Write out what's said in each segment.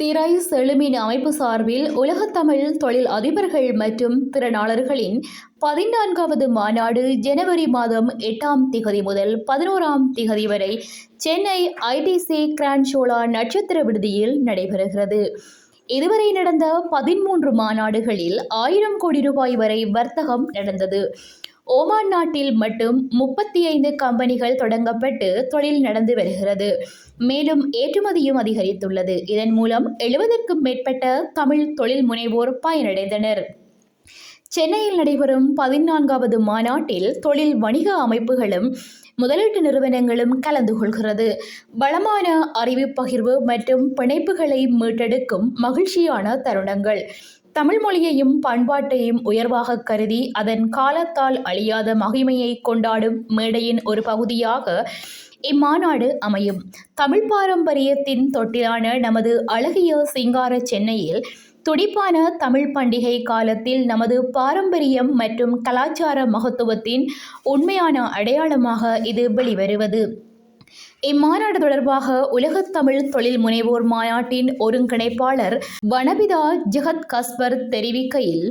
திரை செழுமின் அமைப்பு சார்பில் உலகத்தமிழ் தொழில் அதிபர்கள் மற்றும் திறனாளர்களின் பதினான்காவது மாநாடு ஜனவரி மாதம் எட்டாம் திகதி முதல் பதினோராம் திகதி வரை சென்னை ஐடிசி கிரான்சோலா நட்சத்திர விடுதியில் நடைபெறுகிறது. இதுவரை நடந்த பதிமூன்று மாநாடுகளில் ஆயிரம் கோடி ரூபாய் வரை வர்த்தகம் நடந்தது. ஓமான் நாட்டில் மட்டும் முப்பத்தி ஐந்து கம்பெனிகள் தொடங்கப்பட்டு தொழில் நடந்து வருகிறது. மேலும் ஏற்றுமதியும் அதிகரித்துள்ளது. இதன் மூலம் எழுபதற்கும் மேற்பட்ட தமிழ் தொழில் முனைவோர் பயனடைந்தனர். சென்னையில் நடைபெறும் பதினான்காவது மாநாட்டில் தொழில் வணிக அமைப்புகளும் முதலீட்டு நிறுவனங்களும் கலந்து கொள்கிறது. வளமான அறிவு பகிர்வு மற்றும் பிணைப்புகளை மீட்டெடுக்கும் மகிழ்ச்சியான தருணங்கள். தமிழ் மொழியையும் பண்பாட்டையும் உயர்வாக கருதி அதன் காலத்தால் அழியாத மகிமையை கொண்டாடும் மேடையின் ஒரு பகுதியாக இம்மாநாடு அமையும். தமிழ் பாரம்பரியத்தின் தொட்டிலான நமது அழகிய சிங்கார சென்னையில் துடிப்பான தமிழ் பண்டிகை காலத்தில் நமது பாரம்பரியம் மற்றும் கலாச்சார மகத்துவத்தின் உண்மையான அடையாளமாக இது வெளிவருவது. இம்மாநாடு தொடர்பாக உலகத்தமிழ் தொழில் முனைவோர் மாநாட்டின் ஒருங்கிணைப்பாளர் வனபிதா ஜெகத் கஸ்பர் தெரிவிக்கையில்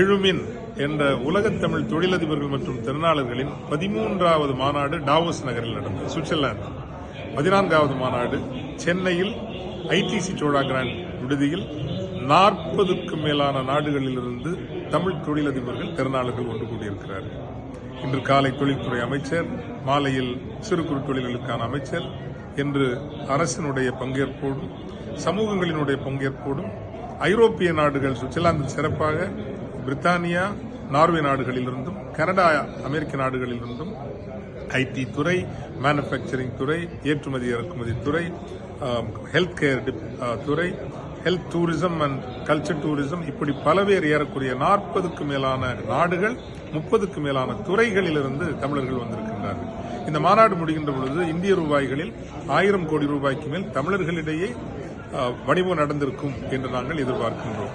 எழுமின் என்ற உலகத்தமிழ் தொழிலதிபர்கள் மற்றும் திறனாளர்களின் பதிமூன்றாவது மாநாடு டாவோஸ் நகரில் நடந்தது சுவிட்சர்லாந்து. பதினான்காவது மாநாடு சென்னையில் ஐடிசி சோழா கிராண்ட் விடுதியில் நாற்பதுக்கும் மேலான நாடுகளிலிருந்து தமிழ் தொழிலதிபர்கள் திறனாளர்கள் ஒன்று கூடியிருக்கிறார்கள். இன்று காலை தொழில்துறை அமைச்சர் மாலையில் சிறு குறு தொழில்களுக்கான அமைச்சர் என்று அரசினுடைய பங்கேற்போடும் சமூகங்களினுடைய பங்கேற்போடும் ஐரோப்பிய நாடுகள் சுவிட்சர்லாந்தில் சிறப்பாக பிரித்தானியா நார்வே நாடுகளிலிருந்தும் கனடா அமெரிக்க நாடுகளிலிருந்தும் ஐடி துறை மேனுஃபேக்சரிங் துறை ஏற்றுமதி இறக்குமதி துறை ஹெல்த் கேர் துறை health tourism and culture tourism இப்படி பலவேறு ஏறக்குரிய நாற்பதுக்கு மேலான நாடுகள் முப்பதுக்கு மேலான துறைகளிலிருந்து தமிழர்கள் வந்திருக்கின்றார்கள். இந்த மாநாடு முடிகின்ற பொழுது இந்திய ரூபாய்களில் ஆயிரம் கோடி ரூபாய்க்கு மேல் தமிழர்களிடையே வடிவம் வணிகம் நடந்திருக்கும் என்று நாங்கள் எதிர்பார்க்கின்றோம்.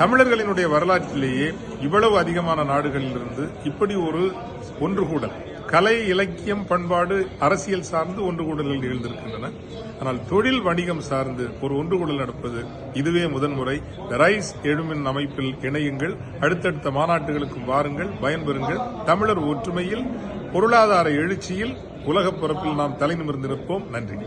தமிழர்களினுடைய வரலாற்றிலேயே இவ்வளவு அதிகமான நாடுகளிலிருந்து இப்படி ஒரு ஒன்றுகூடல் கலை இலக்கியம் பண்பாடு அரசியல் சார்ந்து ஒன்று கூடல்கள் நிகழ்ந்திருக்கின்றன. ஆனால் தொழில் வணிகம் சார்ந்து ஒரு ஒன்று கூடல் நடப்பது இதுவே முதன்முறை. ரைஸ் எழுமின் அமைப்பில் இணையுங்கள். அடுத்தடுத்த மாநாட்டுகளுக்கும் வாருங்கள் பயன்பெறுங்கள். தமிழர் ஒற்றுமையில் பொருளாதார எழுச்சியில் உலகப் பரப்பில் நாம் தலை நிமிர்ந்திருப்போம். நன்றி.